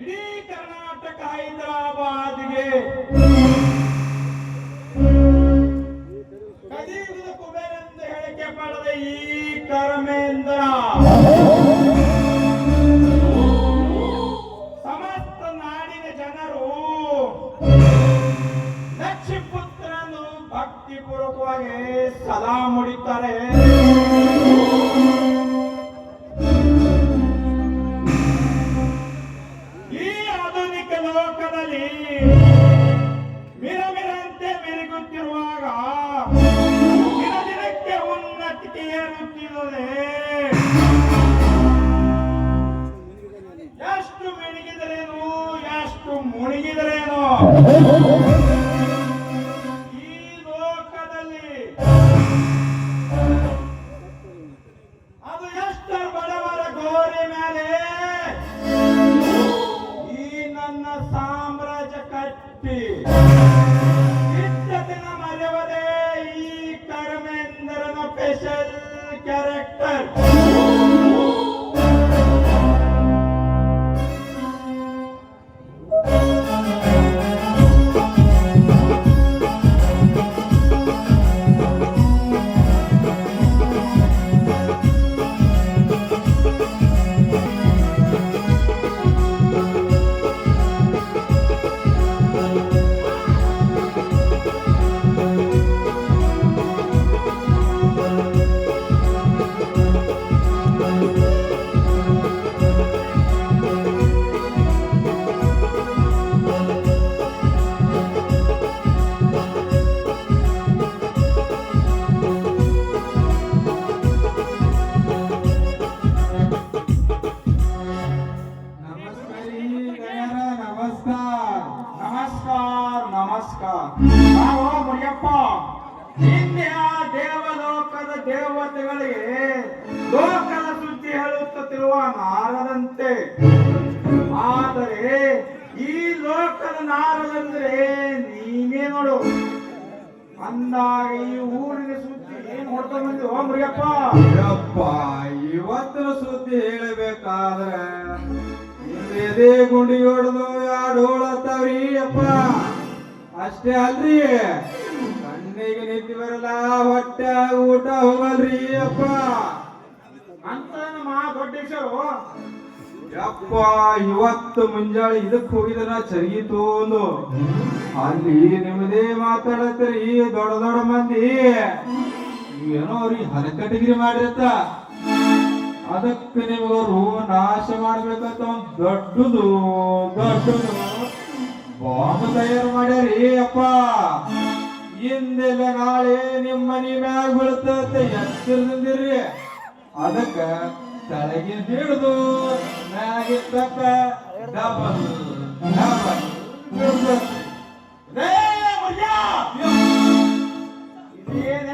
ಇಡೀ ಕರ್ನಾಟಕ ಹೈದರಾಬಾದ್ಗೆ. ಕಲಿಯುಗದ ಕುಬೇರೆಂದು ಹೇಳಿಕೆ ಪಡೆದ ಈ ಕರ್ಮೇಂದ್ರ. ಸಮಸ್ತ ನಾಡಿನ ಜನರು ಲಕ್ಷ್ಮೀಪುತ್ರನು ಭಕ್ತಿಪೂರ್ವಕವಾಗಿ ಸದಾ ಮುಡಿತಾರೆ. ಎಷ್ಟು ಮಿಣಗಿದರೇನು ಎಷ್ಟು ಮುಳುಗಿದರೇನು? ಈ ಲೋಕದಲ್ಲಿ ಅದು ಎಷ್ಟರ ಬಡವರ ಗೋರಿ ಮೇಲೆ? ಈ ನನ್ನ ಸಾಮ್ರಾಜ್ಯ ಕಟ್ಟಿ ನಾವು ನಿನ್ನೆ ಆ ದೇವಲೋಕದ ದೇವತೆಗಳಿಗೆ ಲೋಕದ ಸುದ್ದಿ ಹೇಳುತ್ತಿರುವ ನಾರದಂತೆ. ಆದರೆ ಈ ಲೋಕದ ನಾರದಂದ್ರೆ ನೀನೇ ನೋಡು. ಅಂದಾಗ ಈ ಊರಿನ ಸುದ್ದಿ ಏನ್ ಹೊಡ್ತಾ ಬಂದು ಓ ಮುರಿಯಪ್ಪ. ಯಪ್ಪ ಇವತ್ತಿನ ಸುದ್ದಿ ಹೇಳಬೇಕಾದ್ರೆ ಎದೆ ಗುಂಡಿ ಹೊಡೆದು ಯಾಡೋಳತ್ತವ್ರಿ ಅಪ್ಪ. ಅಷ್ಟೇ ಅಲ್ರಿ. ನಿದ್ದೆ ಹೊಟ್ಟೆ ಊಟ ಹೋಗಲ್ರಿ ಅಪ್ಪ. ಅಂತ ನಮ್ಮ ದೊಡ್ಡೇಶ್ವರು. ಯಪ್ಪ, ಇವತ್ತು ಮುಂಜಾನೆ ಇದಕ್ ಹೋಗಿದನ ಚರಿಗಿತು ಒಂದು ಅಲ್ಲಿ ನಿಮ್ಮದೇ ಮಾತಾಡತ್ತೀರಿ, ದೊಡ್ಡ ದೊಡ್ಡ ಮಂದಿ. ಏನೋ ಅವ್ರಿಗೆ ಹರಕಟಗಿರಿ ಮಾಡಿರತ್ತ. ಅದಕ್ಕೆ ನಿಮಗವರು ನಾಶ ಮಾಡ್ಬೇಕಂತ ಒಂದ್ ದೊಡ್ಡದು ದೊಡ್ಡದು. ಬಾಂಬ್ ತಯಾರು ಮಾಡ್ಯಾರಿ, ಅಪ್ಪ. ಹಿಂದೆಲ್ಲ ನಾಳೆ ನಿಮ್ಮ ಮನಿ ಮ್ಯಾಗ ಬೀಳ್ತತೆ. ಎಚ್ಚರದಿಂದಿರ್ರಿ ಅದಕ್ಕ ತಳಗೆ ಹಿಡಿದು ಮ್ಯಾಗೆ ತಕ್ಕ ಡಬಲ್ ಡಬಲ್ ಏನ್